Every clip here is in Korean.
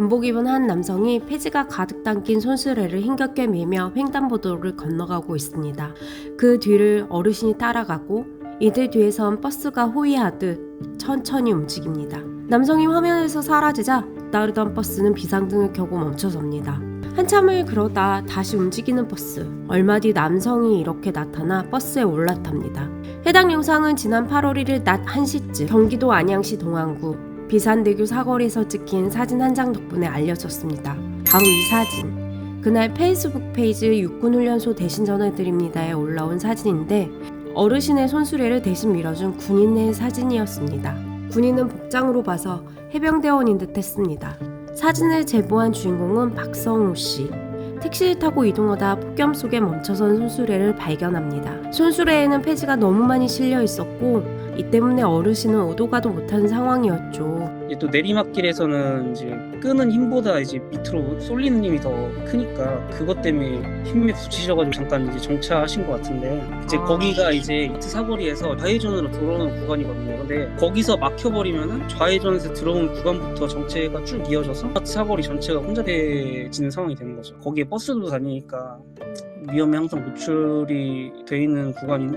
군복 입은 한 남성이 폐지가 가득 담긴 손수레를 힘겹게 매며 횡단보도를 건너가고 있습니다. 그 뒤를 어르신이 따라가고 이들 뒤에선 버스가 호위하듯 천천히 움직입니다. 남성이 화면에서 사라지자 따르던 버스는 비상등을 켜고 멈춰섭니다. 한참을 그러다 다시 움직이는 버스. 얼마 뒤 남성이 이렇게 나타나 버스에 올라탑니다. 해당 영상은 지난 8월 1일 낮 1시쯤 경기도 안양시 동안구 비산대교 사거리에서 찍힌 사진 한 장 덕분에 알려졌습니다. 바로 이 사진. 그날 페이스북 페이지 육군훈련소 대신 전해드립니다에 올라온 사진인데 어르신의 손수레를 대신 밀어준 군인의 사진이었습니다. 군인은 복장으로 봐서 해병대원인 듯 했습니다. 사진을 제보한 주인공은 박성우 씨. 택시를 타고 이동하다 폭염 속에 멈춰선 손수레를 발견합니다. 손수레에는 폐지가 너무 많이 실려 있었고 이 때문에 어르신은 오도 가도 못하는 상황이었죠. 이제 또 내리막길에서는 이제 끄는 힘보다 이제 밑으로 쏠리는 힘이 더 크니까 그것 때문에 힘에 부치셔가지고 잠깐 이제 정차하신 것 같은데 이제 아. 거기가 이제 이트 사거리에서 좌회전으로 들어오는 구간이거든요. 근데 거기서 막혀버리면은 좌회전에서 들어온 구간부터 정체가 쭉 이어져서 아파트 사거리 전체가 혼잡해지는 상황이 되는 거죠. 거기에 버스도 다니니까 위험에 항상 노출이 돼 있는 구간이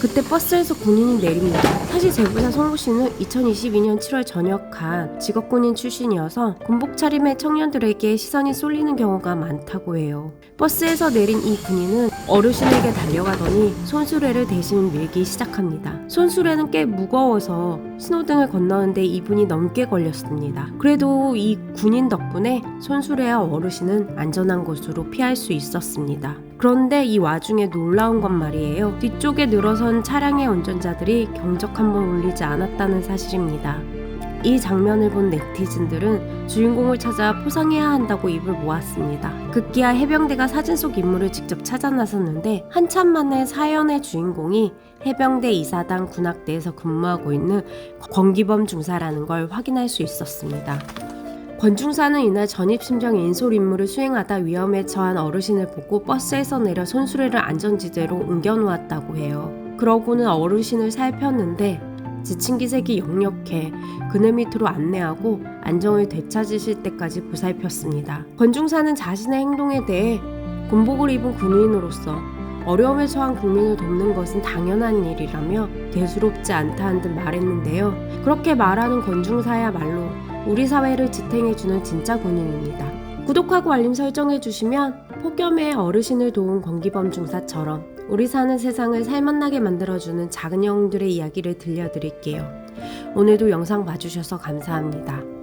그때 버스에서 군인이 내립니다. 사실 제보자 성우 씨는 2022년 7월 전역한 직업군인 출신이어서 군복 차림의 청년들에게 시선이 쏠리는 경우가 많다고 해요. 버스에서 내린 이 군인은 어르신에게 달려가더니 손수레를 대신 밀기 시작합니다. 손수레는 꽤 무거워서 신호등을 건너는데 2분이 넘게 걸렸습니다. 그래도 이 군인 덕분에 손수레와 어르신은 안전한 곳으로 피할 수 있었습니다. 그런데 이 와중에 놀라운 건 말이에요. 뒤쪽에 늘어선 차량의 운전자들이 경적 한 번 울리지 않았다는 사실입니다. 이 장면을 본 네티즌들은 주인공을 찾아 포상해야 한다고 입을 모았습니다. 급기야 해병대가 사진 속 인물을 직접 찾아 나섰는데 한참 만에 사연의 주인공이 해병대 이사단 군악대에서 근무하고 있는 권기범 중사라는 걸 확인할 수 있었습니다. 권 중사는 이날 전입심정 인솔 임무를 수행하다 위험에 처한 어르신을 보고 버스에서 내려 손수레를 안전지대로 옮겨놓았다고 해요. 그러고는 어르신을 살폈는데 지친 기색이 역력해 그늘 밑으로 안내하고 안정을 되찾으실 때까지 보살폈습니다. 권 중사는 자신의 행동에 대해 군복을 입은 군인으로서 어려움에 처한 국민을 돕는 것은 당연한 일이라며 대수롭지 않다는 듯 말했는데요. 그렇게 말하는 권중사야말로 우리 사회를 지탱해주는 진짜 군인입니다. 구독하고 알림 설정해주시면 폭염에 어르신을 도운 권기범 중사처럼 우리 사는 세상을 살맛나게 만들어주는 작은 영웅들의 이야기를 들려드릴게요. 오늘도 영상 봐주셔서 감사합니다.